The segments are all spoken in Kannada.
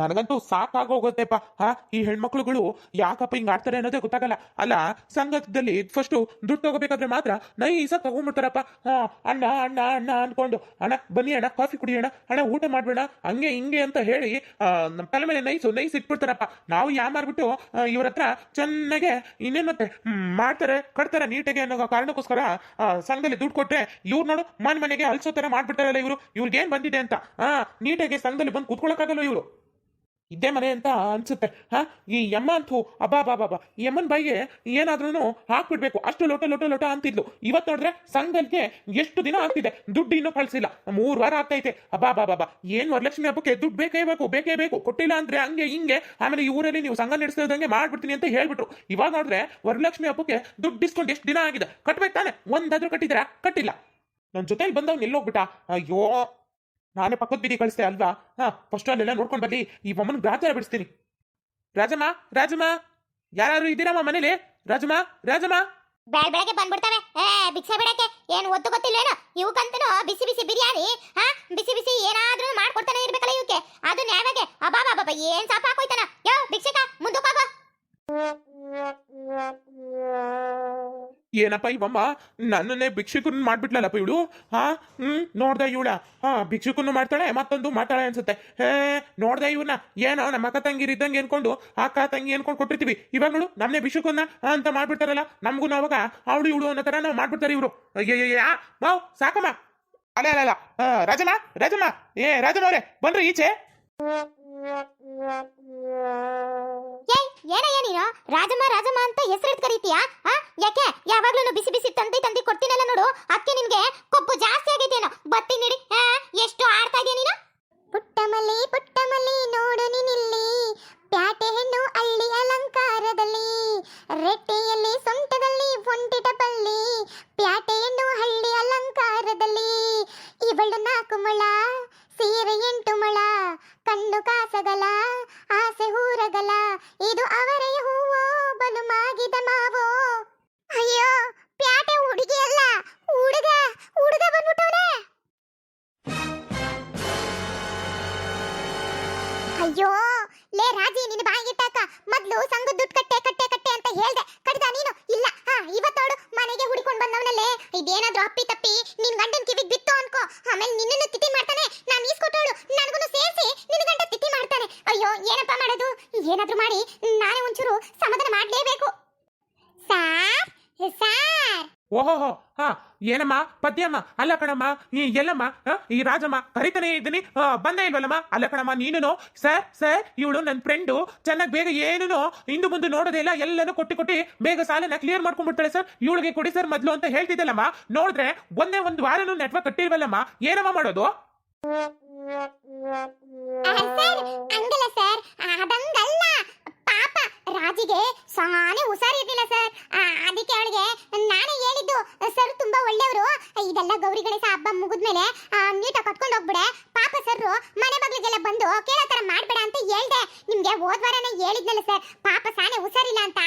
ನನಗಂತೂ ಸಾಕಾಗೋಗುತ್ತೆಪ್ಪ ಹಾ ಈ ಹೆಣ್ಮಕ್ಳುಗಳು ಯಾಕಪ್ಪ ಹಿಂಗ್ ಆಡ್ತಾರೆ ಅನ್ನೋದೇ ಗೊತ್ತಾಗಲ್ಲ. ಅಲ್ಲ, ಸಂಘದಲ್ಲಿ ಫಸ್ಟ್ ದುಡ್ಡು ತಗೋಬೇಕಾದ್ರೆ ಮಾತ್ರ ನೈಸ ತಗೊಂಡ್ಬಿಡ್ತಾರಪ್ಪ. ಹಾ ಅಣ್ಣ ಅಣ್ಣ ಅಣ್ಣ ಅನ್ಕೊಂಡು, ಅಣ್ಣ, ಬನ್ನಿ ಅಣ್ಣ, ಕಾಫಿ ಕುಡಿಯೋಣ ಅಣ್ಣ ಊಟ ಮಾಡ್ಬೇಡ ಹಂಗೆ ಹಿಂಗೆ ಅಂತ ಹೇಳಿ ನಮ್ಮ ತಲೆ ಮೇಲೆ ನೈಸು, ನೈಸ್ ಇಟ್ಬಿಡ್ತಾರಪ್ಪ. ನಾವು ಯಾ ಮಾಡ್ಬಿಟ್ಟು ಇವ್ರ ಹತ್ರ ಚೆನ್ನಾಗೆ ಇನ್ನೇನ್ ಮತ್ತೆ ಮಾಡ್ತಾರೆ, ಕಟ್ತಾರೆ ನೀಟಾಗಿ ಅನ್ನೋ ಕಾರಣಕ್ಕೋಸ್ಕರ ಸಂಘದಲ್ಲಿ ದುಡ್ಡು ಕೊಟ್ರೆ ಇವ್ರು ನೋಡು ಮನೆ ಮನೆಗೆ ಅಲ್ಸೋ ತರ ಮಾಡ್ಬಿಡ್ತಾರಲ್ಲ ಇವರು. ಇವ್ರಿಗೆ ಏನ್ ಬಂದಿದೆ ಅಂತ. ಆ, ನೀಟಾಗಿ ಸಂಘದಲ್ಲಿ ಬಂದು ಕೂತ್ಕೊಳಕ್ಕಾಗಲ್ಲ ಇವರು? ಇದ್ದೇ ಮನೆ ಅಂತ ಅನ್ಸುತ್ತೆ. ಹಾ? ಈ ಯಮ್ಮ ಅಂತೂ ಅಬ್ಬಾ ಬಾ ಬಾಬಾ ಈ ಯಮ್ಮನ ಬಾಯಿಗೆ ಏನಾದ್ರೂ ಹಾಕ್ಬಿಡ್ಬೇಕು. ಅಷ್ಟು ಲೋಟ ಲೋಟ ಲೋಟ ಅಂತಿದ್ಲು. ಇವತ್ತು ನೋಡಿದ್ರೆ ಸಂಘಕ್ಕೆ ಎಷ್ಟು ದಿನ ಆಗ್ತಿದೆ? ದುಡ್ಡು ಇನ್ನೂ ಕಳ್ಸಿಲ್ಲ. ಮೂರು ವಾರ ಆಗ್ತೈತೆ. ಅಬ್ಬಾ ಬಾ ಬಾಬಾ ಏನ್ ವರಲಕ್ಷ್ಮಿ ಹಬ್ಬಕ್ಕೆ ದುಡ್ಡು ಬೇಕೇ ಬೇಕು ಬೇಕೇ ಬೇಕು. ಕೊಟ್ಟಿಲ್ಲ ಅಂದ್ರೆ ಹಂಗೆ, ಹಿಂಗೆ. ಆಮೇಲೆ ಈ ಊರಲ್ಲಿ ನೀವು ಸಂಘ ನಡೆಸ್ತಿದ್ದಂಗೆ ಮಾಡ್ಬಿಡ್ತೀನಿ ಅಂತ ಹೇಳ್ಬಿಟ್ರು. ಇವಾಗ ನೋಡಿದ್ರೆ ವರಲಕ್ಷ್ಮಿ ಹಬ್ಬಕ್ಕೆ ದುಡ್ಡು ಇಸ್ಕೊಂಡು ಎಷ್ಟು ದಿನ ಆಗಿದೆ? ಕಟ್ಬೇಕು ತಾನೆ ಒಂದಾದ್ರೂ ಕಟ್ಟಿದ್ದೀರಾ? ಕಟ್ಟಿಲ್ಲ. ನನ್ನ ಜೊತೆಲಿ ಬಂದವ್ ನಿಲ್ಲೋಗ್ಬಿಟ್ಟ ಅಯ್ಯೋ! ನಾನೇ ಪಕ್ಕದ ಬೀದಿ ಕಳಿಸ್ತೆ ಅಲ್ವಾ? ಹಾ ಫಸ್ಟ್ ಅಲ್ಲೆಲ್ಲ ನೋಡ್ಕೊಂಡು ಬರ್ಲಿ. ಈ ಒಮ್ಮನ ಗ್ರಾಚಾರ ಬಿಡಿಸ್ತೀನಿ. ರಾಜಮ್ಮ ರಾಜಮ್ಮ. ಯಾರು ಇದ್ದೀರಮ್ಮ ಮನೇಲಿ? ರಾಜಮ್ಮ ರಾಜಮ್ಮ. ಬೆಳ್ ಬೆಳಗ್ಗೆ ಬಂದ್ಬಿಡ್ತವೆ. ಏ, ಭಿಕ್ಷೆ ಬಿಡಕ್ಕೆ. ಏನು ಒತ್ತು ಗೊತ್ತಿಲ್ವೇನೋ? ಇವಕ್ಕಂತೂ ಬಿಸಿ ಬಿಸಿ ಬಿರಿಯಾನಿ, ಹಾ? ಬಿಸಿ ಬಿಸಿ ಏನಾದರೂ ಮಾಡ್ಕೊಡ್ತಾನೆ ಇರ್ಬೇಕಲ್ಲ ಇವಕ್ಕೆ. ಅದು ನ್ಯಾಯವಾಗಿ. ಅಬಾಬಾ ಬಾಬಾ ಏನ್ ಸಾಪ ಹಾಕೋಯ್ತಾನ? ಯೋ, ಭಿಕ್ಷಕ ಮುಂದಕ್ಕೋಗೋ ಏನಪ್ಪ ಇವಮ್ಮ? ನನ್ನನ್ನೇ ಭಿಕ್ಷುಕನ್ ಮಾಡ್ಬಿಟ್ಲಲ್ಲಪ್ಪ ಇವಳು? ಹಾ? ಹ್ಮ್? ನೋಡ್ದೆ ಇವಳ. ಹಾ ಭಿಕ್ಷುಕನು ಮಾಡ್ತಾಳೆ, ಮತ್ತೊಂದು ಮಾಡ್ತಾಳೆ ಅನ್ಸುತ್ತೆ. ಹೇ, ನೋಡ್ದೆ ಇವನ್ನ. ಏನೋ ನಮ್ಮ ಅಕ್ಕ ತಂಗಿರ್ ಇದ್ದಂಗೆ ಅನ್ಕೊಂಡು ಅಕ್ಕ ತಂಗಿ ಅನ್ಕೊಂಡು ಕೊಟ್ಟಿರ್ತೀವಿ. ಇವಾಗ ನೋಡು ನಮ್ಮನೆ ಭಿಕ್ಷುಕನ್ನ ಅಂತ ಮಾಡ್ಬಿಡ್ತಾರಲ್ಲ, ನಮಗೂ ಅವಾಗ ಅವಳು ಇವಳು ಅನ್ನೋ ತರ ನಾವು ಮಾಡ್ಬಿಡ್ತಾರೆ ಇವರು. ಅಯ್ಯಯ್ಯ ಮಾವ್, ಸಾಕಮ್ಮ. ಅಲ್ಲ ಅಲ್ಲ ಅಲ್ಲ. ರಾಜಮ್ಮ ರಾಜಮ್ಮ. ಏ, ರಾಜಮ್ಮ ಅವರೇ, ಬನ್ರಿ ಈಚೆ. ಏಯ್, ಏನಯ್ಯ ನೀನು? ರಾಜಮ್ಮ ರಾಜಮ್ಮ ಅಂತ ಹೆಸರಿಟ್ ಕರೀತೀಯಾ? ಯಾಕೆ? ಯಾವಾಗ್ಲೂ ಬಿಸಿ ಬಿಸಿ ತಂದಿ ತಂದಿ ಕೊಡ್ತೀನಲ್ಲ ನೋಡು. ಅದಕ್ಕೆ ನಿನ್ಗೆ ಬಂದವನಲ್ಲೆ ಬಂದವನಲ್ಲೇ? ಇದೇನಾದ್ರೂ ಅಪ್ಪಿ ತಪ್ಪಿ ನಿನ್ ಗಂಡನ್ ಕಿವಿಗ್ ಬಿತ್ತು ಅನ್ಕೋ. ಆಮೇಲೆ ನಿನ್ನನ್ನು ತಿಥಿ ಮಾಡ್ತಾನೆ. ನಾನು ಈಸ್ಕೊಟ್ಟವಳು ನನಗೂ ಸೇರಿಸಿ ನಿನ್ನ ಗಂಡ ತಿಥಿ ಮಾಡ್ತಾನೆ. ಅಯ್ಯೋ, ಏನಪ್ಪ ಮಾಡೋದು? ಏನಾದ್ರೂ ಮಾಡಿ ನಾನೇ ಒಂಚೂರು ಸಮಾಧಾನ ಮಾಡಲೇಬೇಕು. Sir sir. ಓಹೋಹೋ ಹಾ ಏನಮ್ಮ? ಪದ್ಯಮ್ಮ, ಅಲ್ಲ ಕಣಮ್ಮ ನೀ ಎಲ್ಲಮ್ಮ ಈ ರಾಜಮ್ಮ, ಕರಿತಾನೆ ಇದ್ದೀನಿ. ಬಂದೇ ಇಲ್ವಲ್ಲಮ್ಮ? ಅಲ್ಲ ಕಣಮ್ಮ ನೀನು ಸರ್ ಸರ್, ಇವಳು ನನ್ನ ಫ್ರೆಂಡು ಚೆನ್ನಾಗಿ ಬೇಗ ಏನೇನೋ? ಇಂದು ಮುಂದೆ ನೋಡೋದೇ ಇಲ್ಲ, ಎಲ್ಲನೂ ಕೊಟ್ಟಿ ಕೊಟ್ಟಿ ಬೇಗ ಸಾಲನ ಕ್ಲಿಯರ್ ಮಾಡ್ಕೊಂಡ್ಬಿಡ್ತಾಳೆ ಸರ್. ಇವಳಿಗೆ ಕೊಡಿ ಸರ್ ಮೊದಲು ಅಂತ ಹೇಳ್ತಿದ್ದಲ್ಲಮ್ಮ. ನೋಡಿದ್ರೆ ಒಂದೇ ಒಂದು ವಾರನೂ ನೆಟ್ವರ್ಕ್ ಕಟ್ಟಿಲ್ವಲ್ಲಮ್ಮ? ಏನಮ್ಮ ಮಾಡೋದು? Sir sir. ರಾಜಿಗೆ ಸಾನೆ ಹುಷಾರಿರ್ಲಿಲ್ಲ ಸರ್ ಅದಕ್ಕೆ ಅವಳಿಗೆ ನಾನೇ ಹೇಳಿದ್ದು ಸರ್ ತುಂಬಾ ಒಳ್ಳೆಯವರು. ಇದೆಲ್ಲ ಗೌರಿ ಗಣೇಶ ಹಬ್ಬ ಮುಗಿದ್ಮೇಲೆ ನೀಟಾಗಿ ಕಟ್ಕೊಂಡು ಹೋಗ್ಬಿಡೆ. ಪಾಪ ಸರ್ ಮನೆ ಬಗ್ಲಿಗೆಲ್ಲ ಬಂದು ಕೇಳೋ ಥರ ಮಾಡ್ಬೇಡ ಅಂತ ಹೇಳ್ದೆ. ನಿಮ್ಗೆ ಹೋದ್ವಾರನೇ ಹೇಳಿದ್ನಲ್ಲ ಸರ್ ಪಾಪ ಸಾನೆ ಹುಷಾರಿಲ್ಲ ಅಂತ.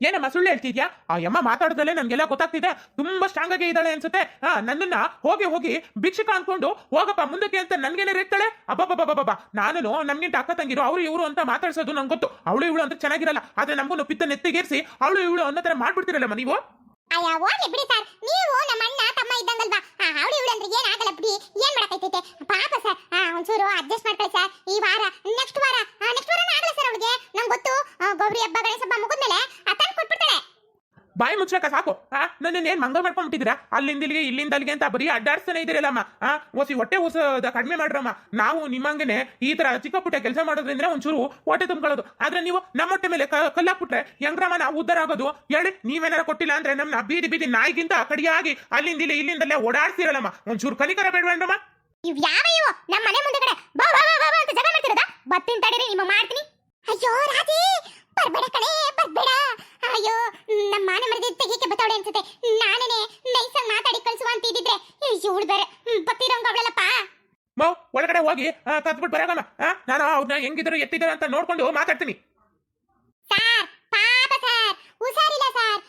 ಏನಮ್ಮ ಸುಳ್ಳು ಹೇಳ್ತಿದ್ಯಾ? ಆ ಯಮ್ಮ ಮಾತಾಡೋದಲ್ಲೇ ನನ್ಗೆಲ್ಲ ಗೊತ್ತಾಗ್ತಿದೆ. ತುಂಬಾ ಸ್ಟ್ರಾಂಗ್ ಆಗಿ ಇದ್ದಾಳೆ ಅನ್ಸುತ್ತೆ. ಹಾ ನನ್ನನ್ನ ಹೋಗಿ ಹೋಗಿ ಭಿಕ್ಷಕ ಅನ್ಕೊಂಡು ಹೋಗಪ್ಪ, ಮುಂದಕ್ಕೆ ಅಂತ ನನ್ಗೇನೆ ರೇಗ್ತಾಳೆ? ಅಬ್ಬಬ್ಬಬ್ಬಬ್ಬ ನಾನು ನಮ್ಗಿಂತ ಅಕ್ಕ ತಂಗಿರು, ಅವ್ರು ಇವರು ಅಂತ ಮಾತಾಡ್ಸೋದು ನಂಗೆ ಗೊತ್ತು. ಅವಳು ಇವಳು ಅಂತ ಚೆನ್ನಾಗಿರಲ್ಲ. ಆದ್ರೆ ನಮಗೂ ಪಿತ್ತ ನೆತ್ತಿಗೇರಿಸಿ ಅವಳು ಇವಳು ಅನ್ನೋ ತರ ಮಾಡ್ಬಿಡ್ತಿರಲ್ಲಮ್ಮ ನೀವು? ಅಯ್ಯ ಬಿಡಿ ಸರ್. ನೀವು ನಮ್ಮ ಅಣ್ಣ, ತಮ್ಮ ಇದ್ದಂಗಲ್ವಾ? ಅವಳು ಇವಳು ಅಂದ್ರೆ ಏನಾಗಲ್ಲ ಬಿಡಿ. ಏನ್ ಮಾಡಕೈತೈತೆ ಪಾಪ ಸರ್. ಒಂಚೂರು ಅಡ್ಜಸ್ಟ್ ಈ ವಾರ ನೆಕ್ಸ್ಟ್ ವಾರ ಆಗಲ್ಲ ಸರ್ ಅವಳಿಗೆ ನಂಗೆ ಗೊತ್ತು ಆ, ಗೌರಿ ಹಬ್ಬ ಗಣೇಶ ಹಬ್ಬ ಮುಗಿದ್ಮೇಲೆ ತಂದು ಕೊಟ್ಬಿಡ್ತಾಳೆ ಬಾಯಿ ಮುಚ್ಚಕ ಸಾಕು. ಹಾ ನನ್ನ ಏನ್ ಮಂಗ ಮಾಡ್ಕೊಂಡ್ಬಿಟ್ಟಿದ್ದೀರಾ? ಅಲ್ಲಿಂದ ಇಲ್ಲಿಗೆ, ಇಲ್ಲಿಂದ ಅಲ್ಲಿಗೆ ಅಂತ ಬರೀ ಅಡ್ಡಾಡ್ತಾನೆ ಇದ್ದೀರಲ್ಲಮ್ಮ ಆ, ಓಸಿ ಹೊಟ್ಟೆ ಉಸ ಕಡಿಮೆ ಮಾಡ್ರಮ್ಮ ನಾವು ನಿಮ್ಮಂಗೆನೆ ಈ ತರ ಚಿಕ್ಕ ಪುಟ್ಟ ಕೆಲಸ ಮಾಡೋದ್ರಿಂದ ಒಂಚೂರು ಹೊಟ್ಟೆ ತುಂಬ್ಕೊಳ್ಳೋದು. ಆದ್ರೆ ನೀವು ನಮ್ಮ ಹೊಟ್ಟೆ ಮೇಲೆ ಕಲ್ಲಾಕ್ಬಿಟ್ರೆ ಹೆಂಗ್ರಮ್ಮ ನಾವು ಉದ್ದಾರ ಆಗೋದು? ಹೇಳಿ, ನೀವೇನಾರ ಕೊಟ್ಟಿಲ್ಲ ಅಂದ್ರೆ ನಮ್ಮ ಬೀದಿ ಬೀದಿ ನಾಯಿಗಿಂತ ಕಡಿಯಾಗಿ ಅಲ್ಲಿಂದ ಇಲ್ಲಿ ಇಲ್ಲಿಂದಲ್ಲೇ ಓಡಾಡ್ತಿರಲ್ಲಮ್ಮ ಒಂಚೂರು ಕಲಿಕರ ಬೇಡವೇನ್ರಮ್ಮ. ಇವ್ ಯಾವ ಇವು ನಮ್ಮ ಮನೆ ಮುಂದೆ ಹೋಗಿ ಕತ್ಬಿಟ್ಟು ನಾನು ಅವ್ರನ್ನ ಹೆಂಗಿದ್ರು ಎತ್ತಿದ್ರು ಅಂತ ನೋಡ್ಕೊಂಡು ಮಾತಾಡ್ತೀನಿ. ಸರ್ ಪಾಪ ಸರ್ ಸರ್.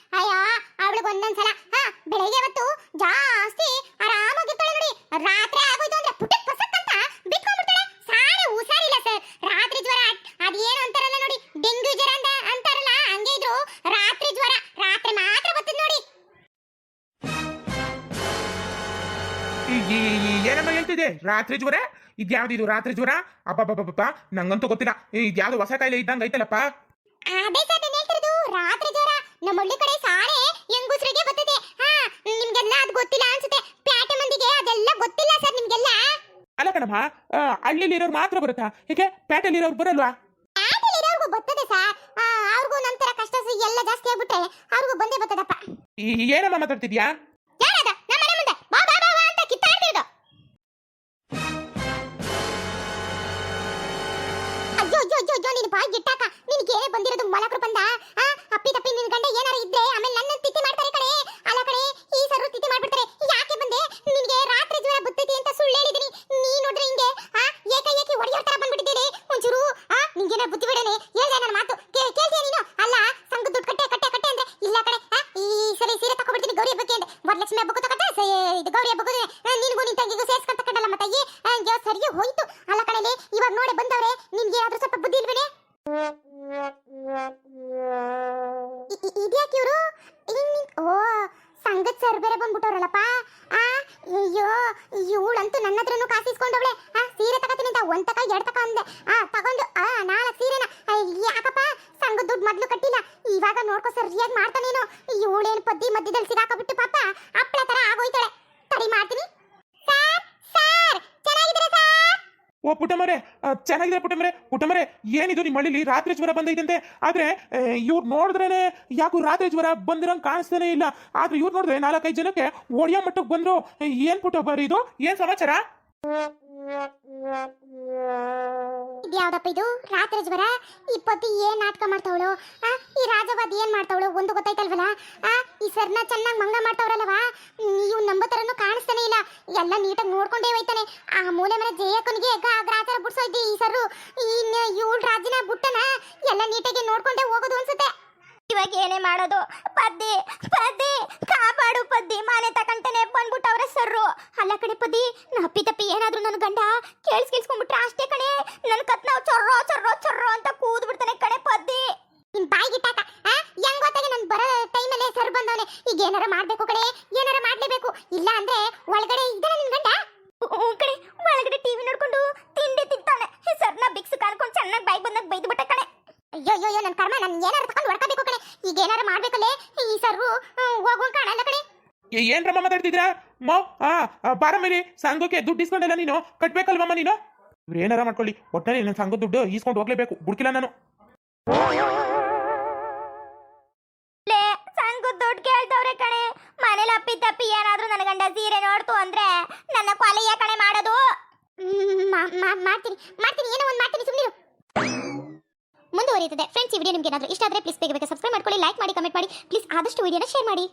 ಜಾಸ್ತಿ ನೋಡಿ ರಾತ್ರಿ ಆಗೋಯ್ತು ಅಂದ್ರೆ ರಾತ್ರಿ ಜ್ವರ ಅದೇನು ಅಂತಾರಲ್ಲ ನೋಡಿ ಡೆಂಗ್ಯೂ ಜ್ವರ ಅಂತಾರಲ್ಲ ರಾತ್ರಿ ಜ್ವರ ರಾತ್ರಿ ಮಾತ್ರ ನೋಡಿ. ಹೇಳ್ತಿದೆ ರಾತ್ರಿ ಜ್ವರ ಇದ್ಯಾವ್ದಿದು ರಾತ್ರಿ ಜ್ವರ? ಅಪ್ಪ ನಂಗಂತೂ ಗೊತ್ತಿಲ್ಲ. ಇದ್ಯಾವ್ದು ಹೊಸ ಕಾಯಿಲೆ ಇದ್ದಂಗೆ ಐತಲ್ಲಪ್ಪ? ಅದೇ ಸರ್ ನಾನು ಹೇಳ್ತಿರೋದು. ರಾತ್ರಿ ಜ್ವರ. ನಮ್ಮ ಹಳ್ಳಿ ಕಡೆ ಸಾರೆ ಹೆಂಗುಸ್ರಿಗೆ ಬರ್ತದೆ. ಹಾ ನಿಮ್ಗೆಲ್ಲ ಅದು ಗೊತ್ತಿಲ್ಲ ಅನ್ಸುತ್ತೆ. ಪ್ಯಾಟೆ ಮಂದಿಗೆ ಅದೆಲ್ಲ ಗೊತ್ತಿಲ್ಲ ಸರ್ ನಿಮ್ಗೆಲ್ಲ. ಅಲ್ಲ ಕಣಮ್ಮ ಹಳ್ಳಿಲಿರೋರು ಮಾತ್ರ ಬರುತ್ತಾ? ಹೀಗೆ ಪೇಟೆಲಿರೋರು ಬರಲ್ವಾ? ಪ್ಯಾಟೆಲಿರೋರ್ಗೂ ಬರ್ತದೆ ಸರ್. ಅವ್ರಿಗೂ ನಂತರ ಕಷ್ಟ ಎಲ್ಲ ಜಾಸ್ತಿ ಆಗ್ಬಿಟ್ರೆ ಅವ್ರಿಗೂ ಬಂದೇ ಬರ್ತದಪ್ಪ. ಈ ಏನಮ್ಮ ಮಾತಾಡ್ತಿದ್ಯಾ? ಇವಾಗ ನೋಡ್ಕೋ, ಸರಿಯಾಗಿ ಮಾಡ್ತಾನೇನೋ ಇವಳೇನು ಪದ್ದಿ ಮಧ್ಯದಲ್ಲಿ ಸಿಗಾಕಬಿಟ್ಟು ಪಾಪ ಹಪ್ಪಳ ತರ ಆಗೋಯ್ತಾಳೆ. ತಡಿ ಮಾಡ್ತೀನಿ. ಸರ್ ಸರ್, ಚೆನ್ನಾಗಿದ್ದೀರಾ ಸರ್? ಓ ಪುಟಮರೆ ಚೆನ್ನಾಗಿದೆ ಪುಟಮರೆ ಪುಟ್ಟಮರೆ ಏನಿದು ನಿಮ್ಮ ಮಳಿಲಿ ರಾತ್ರಿ ಜ್ವರ ಬಂದೈತಂತೆ? ಆದ್ರೆ ಇವ್ರು ನೋಡಿದ್ರೇನೆ ಯಾಕೋ ರಾತ್ರಿ ಜ್ವರ ಬಂದಿರಂಗ್ ಕಾಣಿಸ್ತಾನೆ ಇಲ್ಲ. ಆದ್ರೆ ಇವ್ರು ನೋಡಿದ್ರೆ ನಾಲ್ಕೈದು ಜನಕ್ಕೆ ಒಡಿಯೋ ಮಟ್ಟಕ್ಕೆ ಬಂದ್ರು. ಏನ್ ಪುಟ್ಟ ಬರೀ ಇದು? ಏನ್ ಸಮಾಚಾರ? ಇದ್ಯಾವ್ದಪ್ಪ ಇದು? ರಾತ್ರಿ ಜ್ವರ ಇಪ್ಪತ್ತು ಪತಿ ಏನ್ ನಾಟಕ ಮಾಡ್ತಾವಳು? ಈ ರಾಜವಾದ ಏನ್ ಮಾಡ್ತಾವಳು? ಒಂದು ಗೊತ್ತಾಯ್ತಲ್ವಲ್ಲ? ಈ ಸರ್ನ ಚೆನ್ನಾಗಿ ಮಂಗ ಮಾಡ್ತಾವ್ರಲ್ಲವಾ? ಇವ್ ನಂಬ ತರನು ಕಾಣಿಸ್ತಾನೆ ಇಲ್ಲ. ಎಲ್ಲ ನೀಟಾಗಿ ನೋಡ್ಕೊಂಡೇ ಹೋಯ್ತಾನೆ. ಆ ಮೂಲೆ ಮನೆ ಜಯಕ್ಕನಿಗೆ ಗ್ರಾಚಾರ ಬಿಡ್ಸೋಯ್ತಿ ಈ ಸರು ಇವ್ ಇವಳು ರಾಜಿನ ಬುಟ್ಟನ ಎಲ್ಲ ನೀಟಾಗಿ ನೋಡ್ಕೊಂಡೇ ಹೋಗೋದು ಅನ್ಸುತ್ತೆ. ಇವಾಗ ಏನೇ ಮಾಡೋದು? ಪದ್ದಿ ಕಾಪಾಡು ಪದ್ದಿ ಮನೆ ತಕಂತಾನೆ ಬಂದ್ಬಿಟ್ಟವ್ರೆ ಸರ್ರು ಅಲ್ಲ ಕಡೆ ಪದ್ದಿ ನಪ್ಪಿ ತಪ್ಪಿ ಏನಾದ್ರೂ ನನ್ನ ಗಂಡ ಕೇಳಿಸ್ ಕೇಳಿಸ್ಕೊಂಡ್ಬಿಟ್ರೆ ಅಷ್ಟೇ ಕಣೆ ನನ್ನ ಕತ್ ನಾವು ಚೊರ್ರೋ ಚೊರ್ರೋ ಚೊರ್ರೋ ಅಂತ ಕೂದ್ ಬಿಡ್ತಾನೆ ಕಣೆ ಪದ್ದಿ ನಿನ್ ಬಾಯಿ ಗಿಟ್ಟಾಕ ಹೆಂಗ್ ಗೊತ್ತಾಗೆ ನನ್ ಬರೋ ಟೈಮಲ್ಲೇ ಸರ್ ಬಂದವನೆ ಈಗ ಏನಾರ ಮಾಡ್ಬೇಕು ಕಡೆ ಏನಾರ ಮಾಡ್ಲೇಬೇಕು? ಇಲ್ಲ ಅಂದ್ರೆ ಒಳಗಡೆ ಇದ್ದಾನೆ ನಿನ್ ಗಂಡ? ಕಡೆ ಕಣೆ ಒಳಗಡೆ ಟಿವಿ ನೋಡ್ಕೊಂಡು ತಿಂಡಿ ತಿಂತಾನೆ. ಸರ್ನ ಬಿಕ್ಸ್ ಕಾಣ್ಕೊಂಡು ಚೆನ್ನಾಗಿ ಬಾಯಿ ಬಂದಾಗ ಬೈದು ಬಿಟ್ಟ ಕಣೆ. ಅಯ್ಯೋ ಅಯ್ಯೋ ನನ್ನ ನನ್ ಕರ್ಮ ನಾನು ಏನಾರ ತಕೊಂಡು ಹೊಡ್ಕೋಬೇಕು ಕಣೆ. ಈಗ ಏನಾರ ಮಾಡ್ಬೇಕಲ್ಲೇ? ಈ ಸರ್ರು ಹೋಗುವ ಕಾಣಲ್ಲ ಕಣೆ. ಏನ್ರಮ್ಮ ಮಾತಾಡ್ತಿದ್ರಾ? ಮೋ ಆ ಬಾರ ಮೇಲೆ ಸಂಘಕ್ಕೆ ದುಡ್ಡು ಇಸ್ಕೊಂಡಲ್ಲ ನೀನು? ಕಟ್ಬೇಕಲ್ವಮ್ಮ ನೀನು? ಇವ್ರು ಏನಾರ ಮಾಡ್ಕೊಳ್ಳಿ. ಒಟ್ಟಲ್ಲಿ ನನ್ನ ಸಂಘದ ದುಡ್ಡು ಈಸ್ಕೊಂಡು ಹೋಗ್ಲೇಬೇಕು. ಬುಡ್ಕಿಲ್ಲ ನಾನು. ಅಪ್ಪಿ ಏನಾದ್ರೂ ನನ್ನ ಗಂಡ ಸೀರೆ ನೋಡ್ತು ಅಂದ್ರೆ ನನ್ನ ಕೊಲೆಯ ಕಣೆ ಮಾಡೋದು. ಮಾಡ್ತೀನಿ ಮಾಡ್ತೀನಿ, ಏನೋ ಒಂದು ಮಾಡ್ತೀನಿ ಸುಮ್ಮನೆ ಮುಂದುವರಿಯುತ್ತದೆ. ಫ್ರೆಂಡ್ಸ್ ಈ ವಿಡಿಯೋ ನಿಮ್ಗೆ ಏನಾದ್ರೂ ಇಷ್ಟ ಆದ್ರೆ ಪ್ಲೀಸ್ ಬೇಗ ಬೇಗ ಸಬ್ಸ್ಕ್ರೈಬ್ ಮಾಡ್ಕೊಳ್ಳಿ ಲೈಕ್ ಮಾಡಿ ಕಮೆಂಟ್ ಮಾಡಿ. ಪ್ಲೀಸ್ ಆದಷ್ಟು ವಿಡಿಯೋನ ಶೇರ್ ಮಾಡಿ.